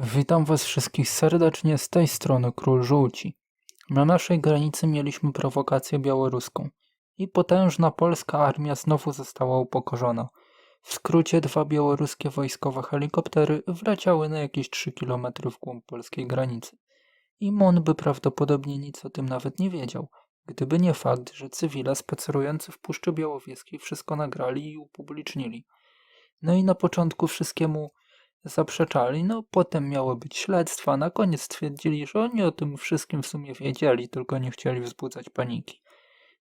Witam Was wszystkich serdecznie z tej strony Król Żółci. Na naszej granicy mieliśmy prowokację białoruską i potężna polska armia znowu została upokorzona. W skrócie dwa białoruskie wojskowe helikoptery wleciały na jakieś 3 km w głąb polskiej granicy. I Mon by prawdopodobnie nic o tym nawet nie wiedział, gdyby nie fakt, że cywile spacerujący w Puszczy Białowieskiej wszystko nagrali i upublicznili. No i na początku wszystkiemu zaprzeczali, no potem miały być śledztwa, na koniec stwierdzili, że oni o tym wszystkim w sumie wiedzieli, tylko nie chcieli wzbudzać paniki.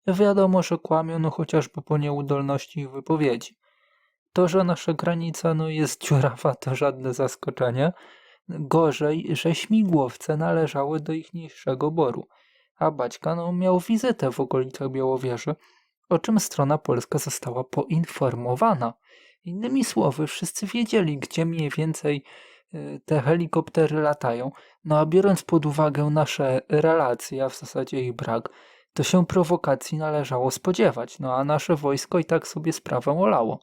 Wiadomo, że kłamią, no chociażby po nieudolności ich wypowiedzi. To, że nasza granica no, jest dziurawa, to żadne zaskoczenie. Gorzej, że śmigłowce należały do ich niższego boru, a Baćka no, miał wizytę w okolicach Białowieży, o czym strona polska została poinformowana. Innymi słowy, wszyscy wiedzieli, gdzie mniej więcej y, te helikoptery latają. No a biorąc pod uwagę nasze relacje, a w zasadzie ich brak, to się prowokacji należało spodziewać. No a nasze wojsko i tak sobie sprawę olało.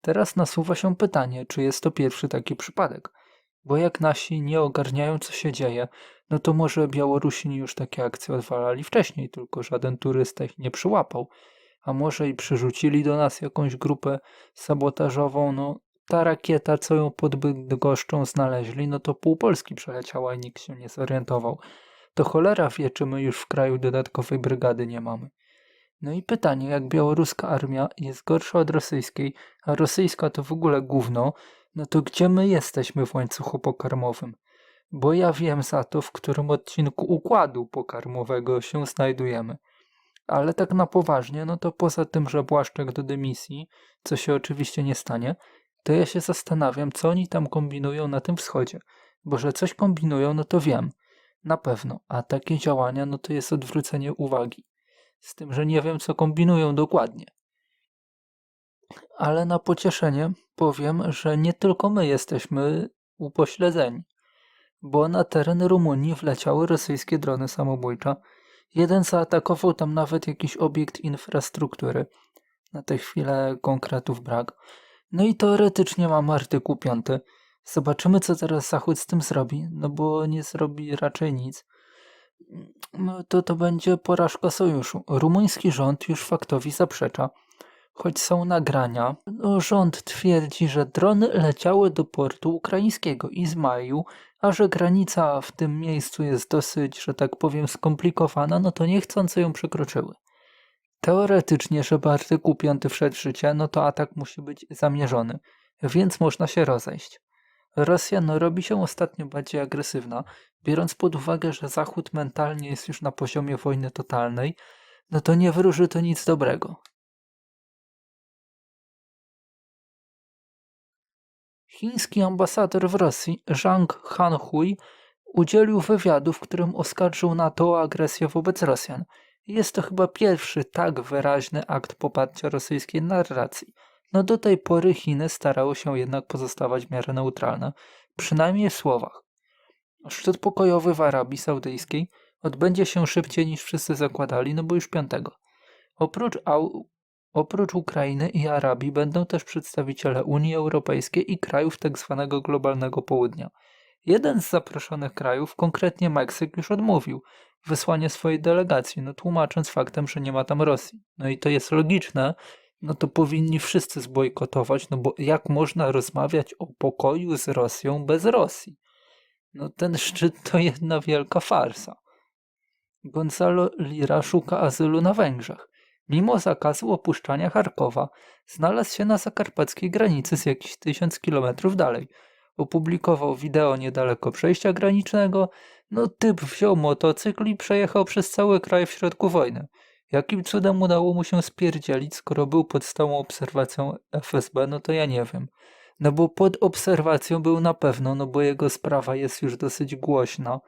Teraz nasuwa się pytanie, czy jest to pierwszy taki przypadek. Bo jak nasi nie ogarniają, co się dzieje, no to może Białorusini już takie akcje odwalali wcześniej, tylko żaden turysta ich nie przyłapał a może i przyrzucili do nas jakąś grupę sabotażową, no ta rakieta, co ją pod Bydgoszczą znaleźli, no to pół Polski przeleciała i nikt się nie zorientował. To cholera wie, czy my już w kraju dodatkowej brygady nie mamy. No i pytanie, jak białoruska armia jest gorsza od rosyjskiej, a rosyjska to w ogóle gówno, no to gdzie my jesteśmy w łańcuchu pokarmowym? Bo ja wiem za to, w którym odcinku układu pokarmowego się znajdujemy. Ale tak na poważnie, no to poza tym, że Błaszczek do dymisji, co się oczywiście nie stanie, to ja się zastanawiam, co oni tam kombinują na tym wschodzie. Bo że coś kombinują, no to wiem. Na pewno. A takie działania, no to jest odwrócenie uwagi. Z tym, że nie wiem, co kombinują dokładnie. Ale na pocieszenie powiem, że nie tylko my jesteśmy upośledzeni. Bo na teren Rumunii wleciały rosyjskie drony samobójcze, Jeden zaatakował tam nawet jakiś obiekt infrastruktury. Na tę chwilę konkretów brak. No i teoretycznie mam artykuł 5. Zobaczymy, co teraz Zachód z tym zrobi, no bo nie zrobi raczej nic. No to to będzie porażka sojuszu. Rumuński rząd już faktowi zaprzecza. Choć są nagrania, no rząd twierdzi, że drony leciały do portu ukraińskiego Izmailu a że granica w tym miejscu jest dosyć, że tak powiem, skomplikowana, no to niechcący ją przekroczyły. Teoretycznie, żeby artykuł 5 wszedł w życie, no to atak musi być zamierzony, więc można się rozejść. Rosja no, robi się ostatnio bardziej agresywna, biorąc pod uwagę, że Zachód mentalnie jest już na poziomie wojny totalnej, no to nie wróży to nic dobrego. Chiński ambasador w Rosji, Zhang Hanhui, udzielił wywiadu, w którym oskarżył NATO o agresję wobec Rosjan. Jest to chyba pierwszy tak wyraźny akt poparcia rosyjskiej narracji. No do tej pory Chiny starały się jednak pozostawać w miarę neutralne, przynajmniej w słowach. Szczyt pokojowy w Arabii Saudyjskiej odbędzie się szybciej niż wszyscy zakładali, no bo już piątego. Oprócz Oprócz Ukrainy i Arabii będą też przedstawiciele Unii Europejskiej i krajów tzw. Tak globalnego południa. Jeden z zaproszonych krajów, konkretnie Meksyk, już odmówił wysłania swojej delegacji, no tłumacząc faktem, że nie ma tam Rosji. No i to jest logiczne, no to powinni wszyscy zbojkotować, no bo jak można rozmawiać o pokoju z Rosją bez Rosji? No ten szczyt to jedna wielka farsa. Gonzalo Lira szuka azylu na Węgrzech. Mimo zakazu opuszczania Charkowa, znalazł się na zakarpackiej granicy z jakichś tysiąc kilometrów dalej. Opublikował wideo niedaleko przejścia granicznego. No typ wziął motocykl i przejechał przez cały kraj w środku wojny. Jakim cudem udało mu się spierdzielić, skoro był pod stałą obserwacją FSB, no to ja nie wiem. No bo pod obserwacją był na pewno, no bo jego sprawa jest już dosyć głośna.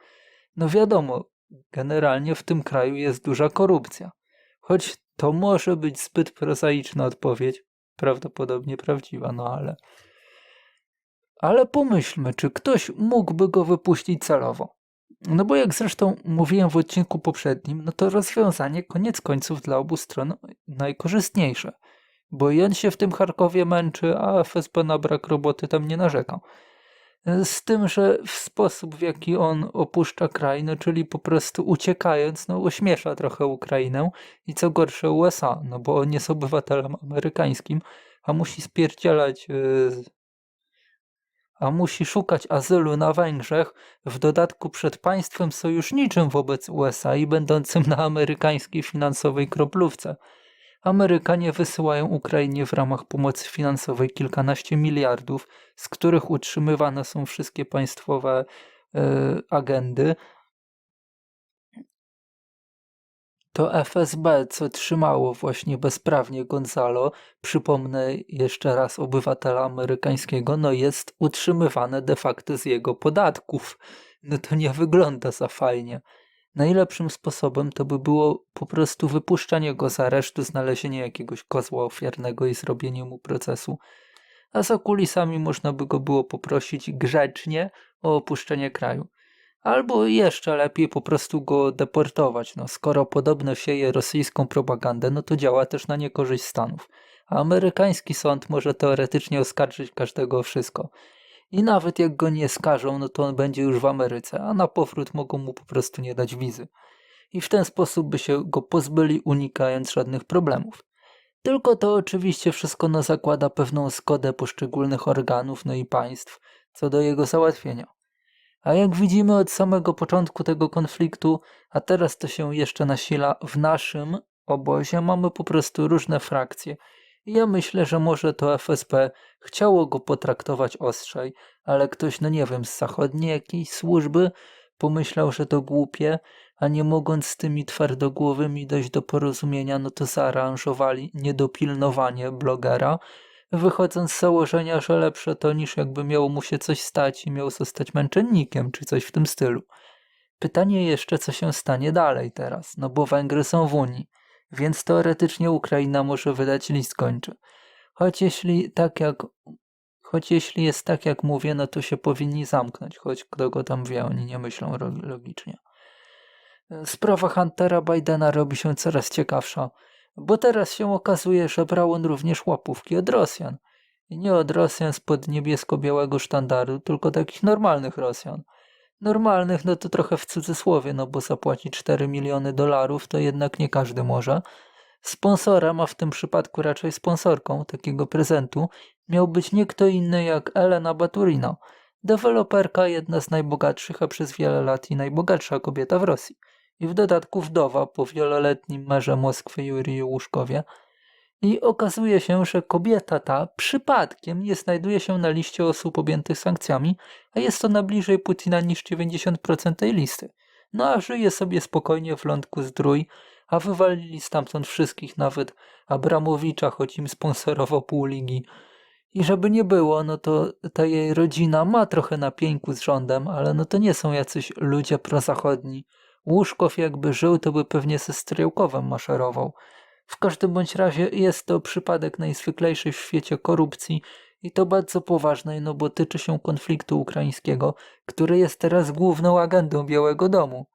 No wiadomo, generalnie w tym kraju jest duża korupcja. Choć to może być zbyt prozaiczna odpowiedź, prawdopodobnie prawdziwa, no ale. Ale pomyślmy, czy ktoś mógłby go wypuścić celowo. No bo jak zresztą mówiłem w odcinku poprzednim, no to rozwiązanie koniec końców dla obu stron najkorzystniejsze. Bo on się w tym Charkowie męczy, a FSB na brak roboty tam nie narzekał. Z tym, że w sposób, w jaki on opuszcza kraj, no czyli po prostu uciekając, no ośmiesza trochę Ukrainę i co gorsze USA, no bo on jest obywatelem amerykańskim, a musi spierdzielać, e, a musi szukać azylu na Węgrzech, w dodatku przed państwem sojuszniczym wobec USA i będącym na amerykańskiej finansowej kroplówce. Amerykanie wysyłają Ukrainie w ramach pomocy finansowej kilkanaście miliardów, z których utrzymywane są wszystkie państwowe e, agendy. To FSB, co trzymało właśnie bezprawnie Gonzalo, przypomnę jeszcze raz obywatela amerykańskiego, no jest utrzymywane de facto z jego podatków. No to nie wygląda za fajnie. Najlepszym sposobem to by było po prostu wypuszczenie go z aresztu, znalezienie jakiegoś kozła ofiarnego i zrobienie mu procesu. A za kulisami można by go było poprosić grzecznie o opuszczenie kraju. Albo jeszcze lepiej po prostu go deportować. No, skoro podobno sieje rosyjską propagandę, no to działa też na niekorzyść Stanów. A amerykański sąd może teoretycznie oskarżyć każdego o wszystko. I nawet jak go nie skażą, no to on będzie już w Ameryce, a na powrót mogą mu po prostu nie dać wizy. I w ten sposób by się go pozbyli, unikając żadnych problemów. Tylko to oczywiście wszystko no zakłada pewną zgodę poszczególnych organów, no i państw co do jego załatwienia. A jak widzimy od samego początku tego konfliktu, a teraz to się jeszcze nasila w naszym obozie, mamy po prostu różne frakcje. Ja myślę, że może to FSB chciało go potraktować ostrzej, ale ktoś, no nie wiem, z zachodniej jakiejś służby pomyślał, że to głupie, a nie mogąc z tymi twardogłowymi dojść do porozumienia, no to zaaranżowali niedopilnowanie blogera, wychodząc z założenia, że lepsze to niż jakby miało mu się coś stać i miał zostać męczennikiem, czy coś w tym stylu. Pytanie jeszcze, co się stanie dalej teraz, no bo Węgry są w Unii, więc teoretycznie Ukraina może wydać list kończy. Choć jeśli tak jak choć jeśli jest tak jak mówię, no to się powinni zamknąć, choć kto go tam wie, oni nie myślą logicznie. Sprawa Huntera Bidena robi się coraz ciekawsza, bo teraz się okazuje, że brał on również łapówki od Rosjan. I nie od Rosjan spod niebiesko-białego sztandaru, tylko takich normalnych Rosjan. Normalnych, no to trochę w cudzysłowie, no bo zapłacić 4 miliony dolarów to jednak nie każdy może. Sponsorem, a w tym przypadku raczej sponsorką takiego prezentu, miał być nie kto inny jak Elena Baturina, deweloperka, jedna z najbogatszych, a przez wiele lat i najbogatsza kobieta w Rosji. I w dodatku wdowa po wieloletnim merze Moskwy Juriju Łuszkowie. I okazuje się, że kobieta ta przypadkiem nie znajduje się na liście osób objętych sankcjami, a jest ona bliżej Putina niż 90% tej listy. No a żyje sobie spokojnie w lądku zdrój, a wywalili stamtąd wszystkich, nawet Abramowicza, choć im sponsorował pół ligi. I żeby nie było, no to ta jej rodzina ma trochę na pieńku z rządem, ale no to nie są jacyś ludzie prozachodni. Łuszkow jakby żył, to by pewnie ze Stryłkowem maszerował. W każdym bądź razie jest to przypadek najzwyklejszy w świecie korupcji i to bardzo poważnej, no bo tyczy się konfliktu ukraińskiego, który jest teraz główną agendą Białego Domu.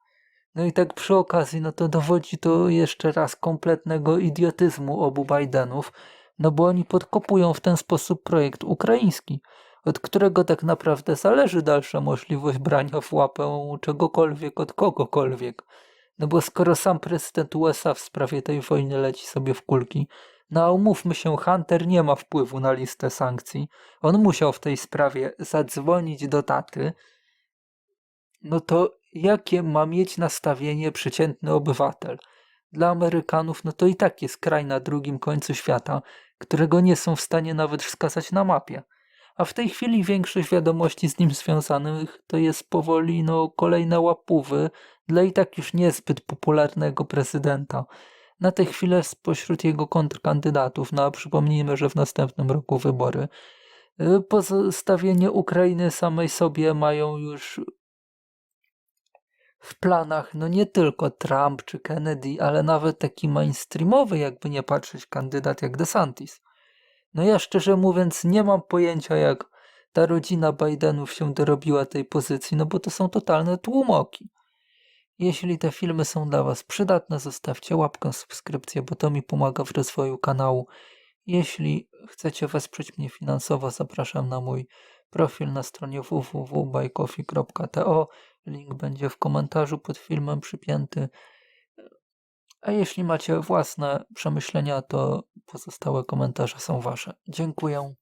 No i tak przy okazji, no to dowodzi to jeszcze raz kompletnego idiotyzmu obu Bidenów, no bo oni podkopują w ten sposób projekt ukraiński, od którego tak naprawdę zależy dalsza możliwość brania w łapę czegokolwiek od kogokolwiek. No bo skoro sam prezydent USA w sprawie tej wojny leci sobie w kulki, no a umówmy się, Hunter nie ma wpływu na listę sankcji. On musiał w tej sprawie zadzwonić do taty. No to jakie ma mieć nastawienie przeciętny obywatel? Dla Amerykanów, no to i tak jest kraj na drugim końcu świata, którego nie są w stanie nawet wskazać na mapie. A w tej chwili większość wiadomości z nim związanych to jest powoli no, kolejne łapówy dla i tak już niezbyt popularnego prezydenta. Na tę chwilę spośród jego kontrkandydatów, no a przypomnijmy, że w następnym roku wybory, y, pozostawienie Ukrainy samej sobie mają już w planach no nie tylko Trump czy Kennedy, ale nawet taki mainstreamowy, jakby nie patrzeć, kandydat jak DeSantis. No ja szczerze mówiąc nie mam pojęcia, jak ta rodzina Bidenów się dorobiła tej pozycji, no bo to są totalne tłumoki. Jeśli te filmy są dla Was przydatne, zostawcie łapkę, subskrypcję, bo to mi pomaga w rozwoju kanału. Jeśli chcecie wesprzeć mnie finansowo, zapraszam na mój profil na stronie www.buycoffee.to. Link będzie w komentarzu pod filmem przypięty. A jeśli macie własne przemyślenia, to pozostałe komentarze są wasze. Dziękuję.